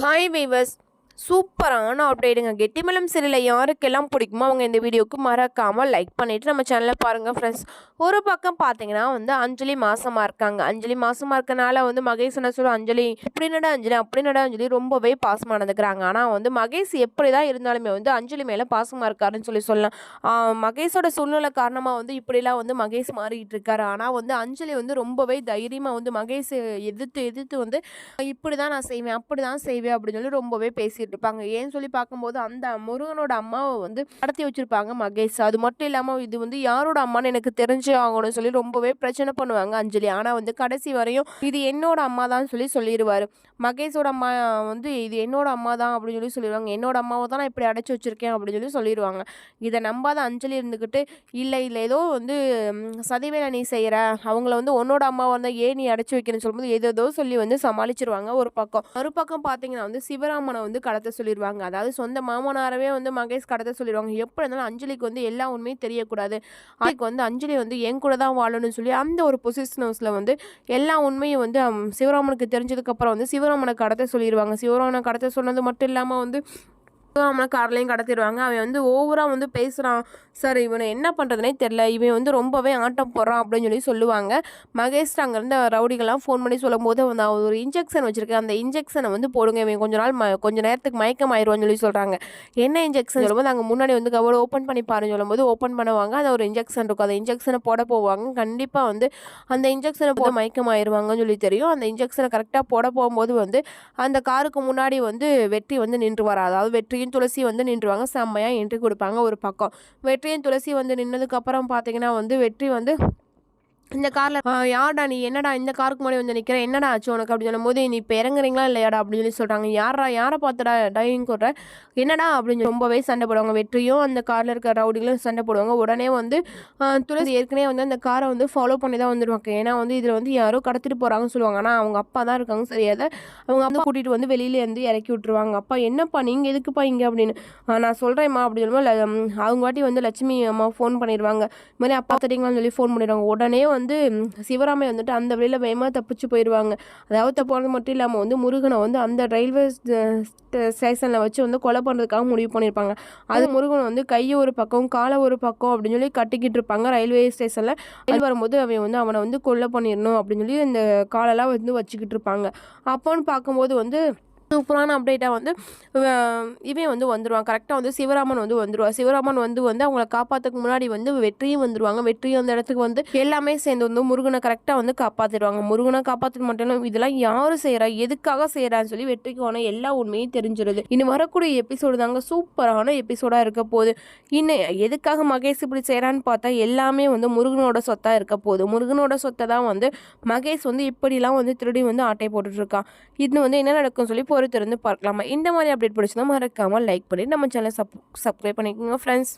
Hi viewers சூப்பரான அப்டேட்டுங்க கெட்டிமலம் சீரியலில் யாருக்கெல்லாம் பிடிக்குமோ அவங்க இந்த வீடியோவுக்கு மறக்காமல் லைக் பண்ணிவிட்டு நம்ம சேனலை பாருங்கள் ஃப்ரெண்ட்ஸ் ஒரு பக்கம் பார்த்தீங்கன்னா வந்து அஞ்சலி மாசமாக இருக்காங்க. அஞ்சலி மாசமாக இருக்கனால வந்து மகேஷ் என்ன சொல்ல அஞ்சலி இப்படி நட அஞ்சலி அப்படி நட அஞ்சலி ரொம்பவே பாசமாக நடந்துக்கிறாங்க. ஆனால் வந்து மகேஷ் எப்படி தான் இருந்தாலுமே வந்து அஞ்சலி மேலே பாசமாக இருக்காருன்னு சொல்லி சொல்லலாம். மகேஷோட சூழ்நிலை காரணமாக வந்து இப்படிலாம் வந்து மகேஷ் மாறிக்கிட்டு இருக்காரு. ஆனால் வந்து அஞ்சலி வந்து ரொம்பவே தைரியமாக வந்து மகேஷ் எதிர்த்து எதிர்த்து வந்து இப்படி தான் நான் செய்வேன் அப்படி தான் செய்வேன் அப்படின்னு சொல்லி ரொம்பவே பேசிட்டு இருப்பாங்க ஏன்னு சொல்லி பார்க்கும்போது அந்த முருகனோட அம்மாவை வந்து கடத்தி வச்சிருப்பாங்க மகேஷ். அது மட்டும் இல்லாமல் இது வந்து யாரோட அம்மான்னு எனக்கு தெரிஞ்சு ஆகணும்னு சொல்லி ரொம்பவே பிரச்சனை பண்ணுவாங்க அஞ்சலி. ஆனால் வந்து கடைசி வரையும் இது என்னோட அம்மா தான் சொல்லி சொல்லிடுவார் மகேஷோட அம்மா வந்து இது என்னோட அம்மா தான் அப்படின்னு சொல்லி சொல்லிடுவாங்க என்னோட அம்மாவை தான் நான் இப்படி அடைச்சி வச்சிருக்கேன் அப்படின்னு சொல்லி சொல்லிடுவாங்க இதை நம்பாத அஞ்சலி இருந்துக்கிட்டு இல்லை இல்லை ஏதோ வந்து சதிவேலை நீ செய்கிற அவங்கள வந்து உன்னோட அம்மாவை வந்து ஏன் நீ அடைச்சி வைக்கணும்னு சொல்லும்போது ஏதோ சொல்லி வந்து சமாளிச்சிருவாங்க ஒரு பக்கம். மறுபக்கம் பார்த்தீங்கன்னா வந்து சிவராமனை வந்து கடத்த சொல்லிடுவாங்க அதாவது சொந்த மாமனாரவே வந்து மகேஷ் கடத்த சொல்லிடுவாங்க எப்படி இருந்தாலும் அஞ்சலிக்கு வந்து எல்லா உண்மையும் தெரியக்கூடாது. அதுக்கு வந்து அஞ்சலி வந்து என் கூட தான் வாழணும்னு சொல்லி அந்த ஒரு பொசிஷன்ஸில் வந்து எல்லா உண்மையும் வந்து சிவராமனுக்கு தெரிஞ்சதுக்கப்புறம் வந்து சிவராமனை கடத்த சொல்லிடுவாங்க சிவராமனை கடத்த சொன்னது மட்டும் இல்லாமல் வந்து அவனை கார்லையும் கடத்திடுவாங்க. அவன் வந்து ஓவராக வந்து பேசுகிறான் சார் இவனை என்ன பண்ணுறதுனே தெரில இவன் வந்து ரொம்பவே ஆட்டம் போடுறான் அப்படின்னு சொல்லி சொல்லுவாங்க. மகேஷ் அங்கேருந்து ரவுடிகள்லாம் ஃபோன் பண்ணி சொல்லும்போது வந்து அவன் ஒரு இன்ஜெக்ஷன் வச்சுருக்கேன். அந்த இன்ஜெக்ஷனை வந்து போடுங்க. இவன் கொஞ்ச நாள் ம கொஞ்ச நேரத்துக்கு மயக்கம் ஆயிடுவான்னு சொல்லி சொல்கிறாங்க என்ன இன்ஜெக்ஷன் சொல்லும்போது அங்கே முன்னாடி வந்து கவர் ஓப்பன் பண்ணி பாருன்னு சொல்லும்போது ஓப்பன் பண்ணுவாங்க. அது ஒரு இன்ஜெக்ஷன் இருக்கும். அந்த இன்ஜெக்ஷனை போட போவாங்க. கண்டிப்பாக வந்து அந்த இன்ஜெக்ஷனை போட மயக்கம் ஆயிடுவாங்கன்னு சொல்லி தெரியும். அந்த இன்ஜெக்ஷனை கரெக்டாக போட போகும்போது வந்து அந்த காருக்கு முன்னாடி வந்து வெற்றி வந்து நின்றுவார் அதாவது வெற்றியும் துளசி வந்து நின்றுவாங்க. செம்மையாக என்ட்ரி கொடுப்பாங்க ஒரு பக்கம். வெற்றியும் துளசி வந்து நின்னதுக்கப்புறம் பார்த்தீங்கன்னா வந்து வெற்றி வந்து இந்த காரில் யார்டா நீ? என்னடா இந்த காருக்கு முன்னாடி வந்து நிற்கிற என்னடா ஆச்சு உனக்கு? அப்படின்னு சொல்லும்போது நீ இப்போ இறங்குறீங்களா இல்லையாடா? அப்படின்னு சொல்லி சொல்கிறாங்க யாரா யாரை பார்த்துடா? டைவிங் கொடுற என்னடா? அப்படின்னு ரொம்பவே சண்டை போடுவாங்க. வெற்றியும் அந்த காரில் இருக்கிற ரவுடிகளும் சண்டை போடுவாங்க. உடனே வந்து துளசி ஏற்கனவே வந்து அந்த காரை வந்து ஃபாலோ பண்ணி தான் வந்துடுவாங்க ஏன்னா வந்து இதில் வந்து யாரோ கடத்திட்டு போகிறாங்கன்னு சொல்லுவாங்க. ஆனால் அவங்க அப்பா தான் இருக்காங்க சரியாத அவங்க அப்பா கூட்டிகிட்டு வந்து வெளியிலேருந்து இறக்கி விட்டுருவாங்க. அப்பா என்னப்பா நீங்கள் எதுக்குப்பா இங்கே? அப்படின்னு. நான் சொல்கிறேம்மா அப்படின்னு சொல்லும்போது அவங்க வாட்டி வந்து லட்சுமி அம்மா ஃபோன் பண்ணிடுவாங்க இது மாதிரி அப்பா தெரியுங்களான்னு சொல்லி ஃபோன் பண்ணிடுவாங்க உடனே வந்து ம், சிவராமை வந்துட்டு அந்த வழியில் வேகமாக தப்பிச்சு போயிடுவாங்க அதாவது தப்பானது மட்டும் இல்லாமல் வந்து முருகனை வந்து அந்த ரயில்வே ஸ்டேஷனில் வச்சு வந்து கொலை பண்ணுறதுக்காக முடிவு பண்ணியிருப்பாங்க அது முருகன் வந்து கையை ஒரு பக்கம் காலை ஒரு பக்கம் அப்படின்னு சொல்லி கட்டிக்கிட்டு இருப்பாங்க ரயில்வே ஸ்டேஷனில். ரயில் வரும்போது அவன் வந்து அவனை வந்து கொலை பண்ணிடணும் அப்படின்னு சொல்லி இந்த காலெல்லாம் வந்து வச்சுக்கிட்டு இருப்பாங்க. அப்போன்னு பார்க்கும்போது வந்து சூப்பரான அப்டேட்டாக வந்து இவன் வந்து வந்துடுவான் கரெக்டாக வந்து சிவராமன் வந்து வந்துடுவான் சிவராமன் வந்து வந்து அவங்கள காப்பாற்றுக்கு முன்னாடி வந்து வெற்றியும் வந்துடுவாங்க வெற்றியும் அந்த இடத்துக்கு வந்து எல்லாமே சேர்ந்து வந்து முருகனை கரெக்டாக வந்து காப்பாற்றிடுவாங்க முருகனை காப்பாற்ற மட்டும் இதெல்லாம் யார் செய்கிறா எதுக்காக செய்கிறான்னு சொல்லி வெற்றிக்கு வெற்றிக்கான எல்லா உண்மையும் தெரிஞ்சிருது. இன்னும் வரக்கூடிய எபிசோடு தாங்க சூப்பரான எபிசோடாக இருக்க போகுது. இன்னும் எதுக்காக மகேஷ் இப்படி செய்கிறான்னு பார்த்தா எல்லாமே வந்து முருகனோட சொத்தாக இருக்க போகுது. முருகனோட சொத்தை தான் வந்து மகேஷ் வந்து இப்படிலாம் வந்து திருடி வந்து ஆட்டை போட்டுட்ருக்கான் இன்னும் வந்து என்ன நடக்கும்னு சொல்லி திறந்து பார்க்கலாமா? இந்த மாதிரி அப்டேட் பிடிச்சதா மறக்காமல் லைக் பண்ணி நம்ம சேனலை சப் சப்ஸ்கிரைப் பண்ணிக்கோங்க ஃப்ரெண்ட்ஸ்